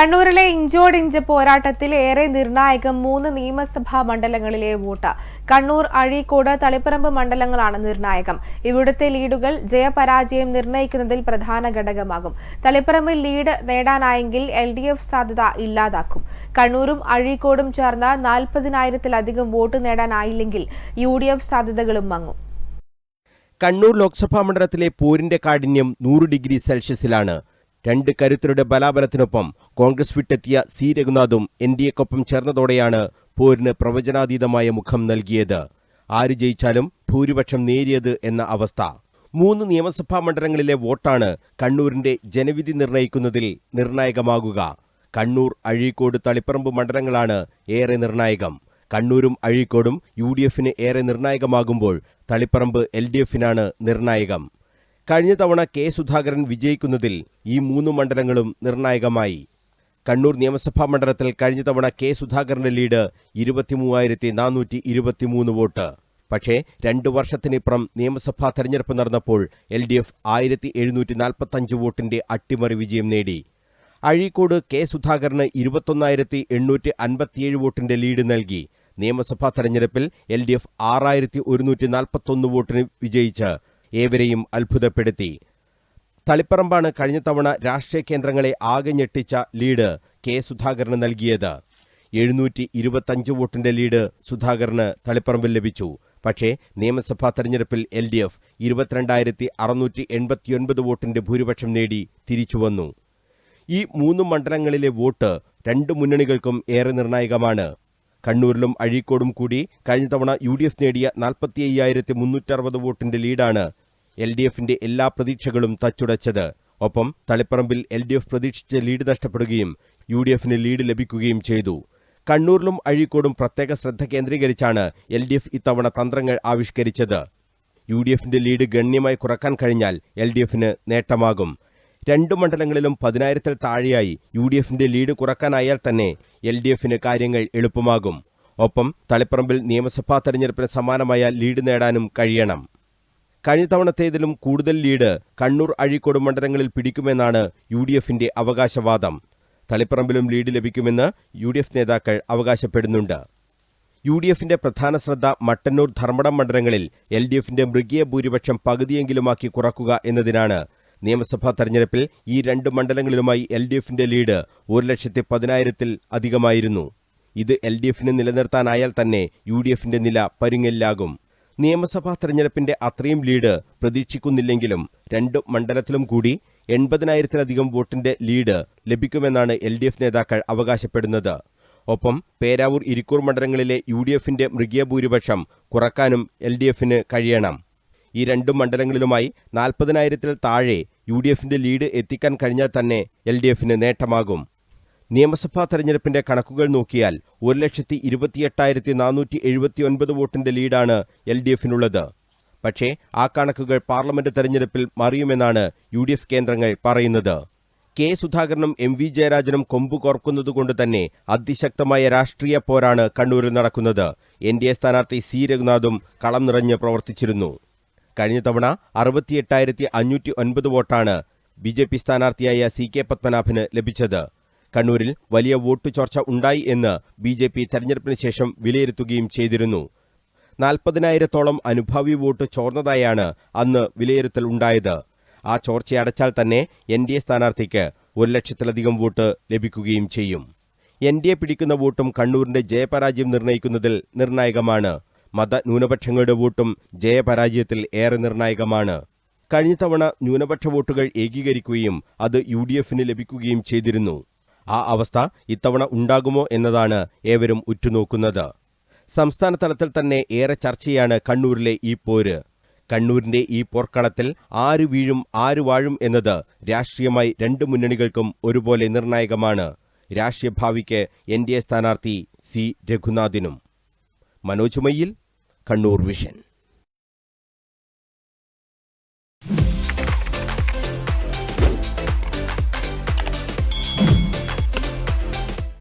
കണ്ണൂരിലെ ഇഞ്ചോടിഞ്ച് പോരാട്ടത്തിൽ ഏറെ നിർണായകം മൂന്ന് നിയമസഭാ മണ്ഡലങ്ങളിലെ വോട്ട്. കണ്ണൂർ അഴീക്കോട് തളിപ്പറമ്പ് മണ്ഡലങ്ങളാണ് നിർണായകം. ഇവിടുത്തെ ലീഡുകൾ ജയപരാജയം നിർണയിക്കുന്നതിൽ പ്രധാന ഘടകമാകും. തളിപ്പറമ്പിൽ ലീഡ് നേടാനായെങ്കിൽ എൽ ഡി എഫ് സാധ്യത ഇല്ലാതാക്കും. കണ്ണൂരും അഴീക്കോടും ചേർന്ന് നാൽപ്പതിനായിരത്തിലധികം വോട്ട് നേടാനായില്ലെങ്കിൽ യു ഡി എഫ് സാധ്യതകളും മങ്ങും. കണ്ണൂർ ലോക്സഭാ മണ്ഡലത്തിലെ പോരിന്റെ കാഠിന്യം നൂറ് ഡിഗ്രി സെൽഷ്യസിലാണ്. രണ്ട് കരുത്തരുടെ ബലാബലത്തിനൊപ്പം കോൺഗ്രസ് വിട്ടെത്തിയ സി. രഘുനാഥും എൻ. ഡി. എക്കൊപ്പം ചേർന്നതോടെയാണ് പോരിന് പ്രവചനാതീതമായ മുഖം നൽകിയത്. ആര് ജയിച്ചാലും ഭൂരിപക്ഷം നേരിയത് എന്ന അവസ്ഥ. മൂന്ന് നിയമസഭാ മണ്ഡലങ്ങളിലെ വോട്ടാണ് കണ്ണൂരിന്റെ ജനവിധി നിർണയിക്കുന്നതിൽ നിർണായകമാകുക. കണ്ണൂർ അഴീക്കോട് തളിപ്പറമ്പ് മണ്ഡലങ്ങളാണ് ഏറെ നിർണായകം. കണ്ണൂരും അഴീക്കോടും യു ഡി എഫിന് ഏറെ നിർണായകമാകുമ്പോൾ തളിപ്പറമ്പ് എൽ ഡി എഫിനാണ് നിർണായകം. കഴിഞ്ഞ തവണ കെ സുധാകരൻ വിജയിക്കുന്നതിൽ ഈ മൂന്ന് മണ്ഡലങ്ങളും നിർണായകമായി. കണ്ണൂർ നിയമസഭാ മണ്ഡലത്തിൽ കഴിഞ്ഞ തവണ കെ സുധാകരന്റെ ലീഡ് ഇരുപത്തിമൂവായിരത്തി നാനൂറ്റി ഇരുപത്തിമൂന്ന് വോട്ട്. പക്ഷേ രണ്ടു വർഷത്തിനിപ്പുറം നിയമസഭാ തെരഞ്ഞെടുപ്പ് നടന്നപ്പോൾ എൽ ഡി എഫ് ആയിരത്തി എഴുന്നൂറ്റി നാൽപ്പത്തഞ്ച് വോട്ടിന്റെ അട്ടിമറി വിജയം നേടി. അഴീക്കോട് കെ സുധാകരന് ഇരുപത്തൊന്നായിരത്തി എണ്ണൂറ്റി അൻപത്തിയേഴ് വോട്ടിന്റെ ലീഡ് നൽകി. നിയമസഭാ തെരഞ്ഞെടുപ്പിൽ എൽ ഡി എഫ് ആറായിരത്തി ഒരുന്നൂറ്റി നാൽപ്പത്തൊന്ന് വോട്ടിന് വിജയിച്ച് ഏവരെയും അത്ഭുതപ്പെടുത്തി. തളിപ്പറമ്പാണ് കഴിഞ്ഞ തവണ രാഷ്ട്രീയ കേന്ദ്രങ്ങളെ ആകെ ഞെട്ടിച്ച ലീഡ് കെ. സുധാകരന് നൽകിയത്. എഴുന്നൂറ്റി ഇരുപത്തഞ്ച് വോട്ടിന്റെ ലീഡ് സുധാകരന് തളിപ്പറമ്പിൽ ലഭിച്ചു. പക്ഷേ നിയമസഭാ തെരഞ്ഞെടുപ്പിൽ എൽ ഡി എഫ് ഇരുപത്തിരണ്ടായിരത്തി അറുന്നൂറ്റി എൺപത്തിയൊൻപത് വോട്ടിന്റെ ഭൂരിപക്ഷം നേടി തിരിച്ചുവന്നു ഈ മൂന്ന് മണ്ഡലങ്ങളിലെ വോട്ട് രണ്ട് മുന്നണികൾക്കും ഏറെ നിർണായകമാണ്. കണ്ണൂരിലും അഴീക്കോടും കൂടി കഴിഞ്ഞ തവണ യു ഡി എഫ് നേടിയ നാൽപ്പത്തി അയ്യായിരത്തി മുന്നൂറ്ററുപത് വോട്ടിന്റെ ലീഡാണ് എൽ ഡി എഫിന്റെ എല്ലാ പ്രതീക്ഷകളും തച്ചുടച്ചത്. ഒപ്പം തളിപ്പറമ്പിൽ എൽ ഡി എഫ് പ്രതീക്ഷിച്ച ലീഡ് നഷ്ടപ്പെടുകയും യു ഡി എഫിന് ലീഡ് ലഭിക്കുകയും ചെയ്തു. കണ്ണൂരിലും അഴീക്കോടും പ്രത്യേക ശ്രദ്ധ കേന്ദ്രീകരിച്ചാണ് എൽ ഡി എഫ് ഇത്തവണ തന്ത്രങ്ങൾ ആവിഷ്കരിച്ചത്. യു ഡി എഫിന്റെ ലീഡ് ഗണ്യമായി കുറയ്ക്കാൻ കഴിഞ്ഞാൽ എൽ ഡി എഫിന് നേട്ടമാകും. രണ്ടു മണ്ഡലങ്ങളിലും പതിനായിരത്തിൽ താഴെയായി യു ഡി എഫിന്റെ ലീഡ് കുറക്കാനായാൽ തന്നെ എൽ ഡി എഫിന് കാര്യങ്ങൾ എളുപ്പമാകും. ഒപ്പം തളിപ്പറമ്പിൽ നിയമസഭാ തെരഞ്ഞെടുപ്പിന് സമാനമായ ലീഡ് നേടാനും കഴിയണം. കഴിഞ്ഞ തവണത്തേതിലും കൂടുതൽ ലീഡ് കണ്ണൂർ അഴീക്കോട് മണ്ഡലങ്ങളിൽ പിടിക്കുമെന്നാണ് യു ഡി എഫിന്റെ അവകാശവാദം. തളിപ്പറമ്പിലും ലീഡ് ലഭിക്കുമെന്ന് യു ഡി എഫ് നേതാക്കൾ അവകാശപ്പെടുന്നുണ്ട്. യു ഡി എഫിന്റെ പ്രധാന ശ്രദ്ധ മട്ടന്നൂർ ധർമ്മടം മണ്ഡലങ്ങളിൽ എൽ ഡി എഫിന്റെ മൃഗീയ ഭൂരിപക്ഷം പകുതിയെങ്കിലുമാക്കി കുറക്കുക എന്നതിനാണ്. നിയമസഭാ തെരഞ്ഞെടുപ്പിൽ ഈ രണ്ട് മണ്ഡലങ്ങളിലുമായി എൽ ഡി എഫിന്റെ ലീഡ് ഒരു ലക്ഷത്തി പതിനായിരത്തിൽ അധികമായിരുന്നു. ഇത് എൽ ഡി എഫിന് നിലനിർത്താനായാൽ തന്നെ യു ഡി എഫിന്റെ നില പരുങ്ങലിലാകും. നിയമസഭാ തെരഞ്ഞെടുപ്പിന്റെ അത്രയും ലീഡ് പ്രതീക്ഷിക്കുന്നില്ലെങ്കിലും രണ്ട് മണ്ഡലത്തിലും കൂടി എൺപതിനായിരത്തിലധികം വോട്ടിന്റെ ലീഡ് ലഭിക്കുമെന്നാണ് എൽ ഡി എഫ് നേതാക്കൾ അവകാശപ്പെടുന്നത്. ഒപ്പം പേരാവൂർ ഇരിക്കൂർ മണ്ഡലങ്ങളിലെ യു ഡി എഫിന്റെ മൃഗീയ ഭൂരിപക്ഷം കുറക്കാനും എൽ ഡി എഫിന് കഴിയണം. ഈ രണ്ടു മണ്ഡലങ്ങളിലുമായി നാൽപ്പതിനായിരത്തിൽ താഴെ യു ഡി എഫിന്റെ ലീഡ് എത്തിക്കാൻ കഴിഞ്ഞാൽ തന്നെ എൽ ഡി എഫിന് നേട്ടമാകും. നിയമസഭാ തെരഞ്ഞെടുപ്പിന്റെ കണക്കുകൾ നോക്കിയാൽ ഒരു ലക്ഷത്തി ഇരുപത്തിയെട്ടായിരത്തി നാനൂറ്റി എഴുപത്തി ഒൻപത് വോട്ടിന്റെ ലീഡാണ് എൽ ഡി എഫിനുള്ളത് പക്ഷേ ആ കണക്കുകൾ പാർലമെന്റ് തെരഞ്ഞെടുപ്പിൽ മറിയുമെന്നാണ് യു ഡി എഫ് കേന്ദ്രങ്ങൾ പറയുന്നത്. കെ സുധാകരനും എം വി ജയരാജനും കൊമ്പു കോർക്കുന്നതുകൊണ്ട് തന്നെ അതിശക്തമായ രാഷ്ട്രീയ പോരാണ് കണ്ണൂരിൽ നടക്കുന്നത്. എൻ ഡി എ സ്ഥാനാർത്ഥി സി രഘുനാഥും കളം നിറഞ്ഞ് പ്രവർത്തിച്ചിരുന്നു. കഴിഞ്ഞ തവണ അറുപത്തിയെട്ടായിരത്തി അഞ്ഞൂറ്റി ഒൻപത് വോട്ടാണ് ബി ജെ പി സ്ഥാനാർത്ഥിയായ സി കെ പത്മനാഭന് ലഭിച്ചത്. കണ്ണൂരിൽ വലിയ വോട്ട് ചോർച്ച ഉണ്ടായി എന്ന് ബി ജെ പി തെരഞ്ഞെടുപ്പിന് ശേഷം വിലയിരുത്തുകയും ചെയ്തിരുന്നു. നാൽപ്പതിനായിരത്തോളം അനുഭാവി വോട്ട് ചോർന്നതായാണ് അന്ന് വിലയിരുത്തൽ ഉണ്ടായത്. ആ ചോർച്ചയടച്ചാൽ തന്നെ എൻ ഡി എ സ്ഥാനാർത്ഥിക്ക് ഒരു ലക്ഷത്തിലധികം വോട്ട് ലഭിക്കുകയും ചെയ്യും. എൻ ഡി എ പിടിക്കുന്ന വോട്ടും കണ്ണൂരിന്റെ ജയപരാജയം നിർണയിക്കുന്നതിൽ നിർണായകമാണ്. മത ന്യൂനപക്ഷങ്ങളുടെ വോട്ടും ജയപരാജയത്തിൽ ഏറെ നിർണായകമാണ്. കഴിഞ്ഞ തവണ ന്യൂനപക്ഷ വോട്ടുകൾ ഏകീകരിക്കുകയും അത് യു ലഭിക്കുകയും ചെയ്തിരുന്നു. ആ അവസ്ഥ ഇത്തവണ ഉണ്ടാകുമോ എന്നതാണ് ഏവരും ഉറ്റുനോക്കുന്നത്. സംസ്ഥാന തലത്തിൽ തന്നെ ഏറെ ചർച്ചയാണ് കണ്ണൂരിലെ ഈ പോര്. കണ്ണൂരിന്റെ ഈ പോർക്കളത്തിൽ ആര് വീഴും ആര് വാഴും എന്നത് രാഷ്ട്രീയമായി രണ്ട് മുന്നണികൾക്കും ഒരുപോലെ നിർണായകമാണ്. രാഷ്ട്രീയ ഭാവിക്ക് എൻ ഡി എ സ്ഥാനാർത്ഥി സി രഘുനാഥിനും. മനോജ് മയ്യിൽ കണ്ണൂർ വിഷൻ.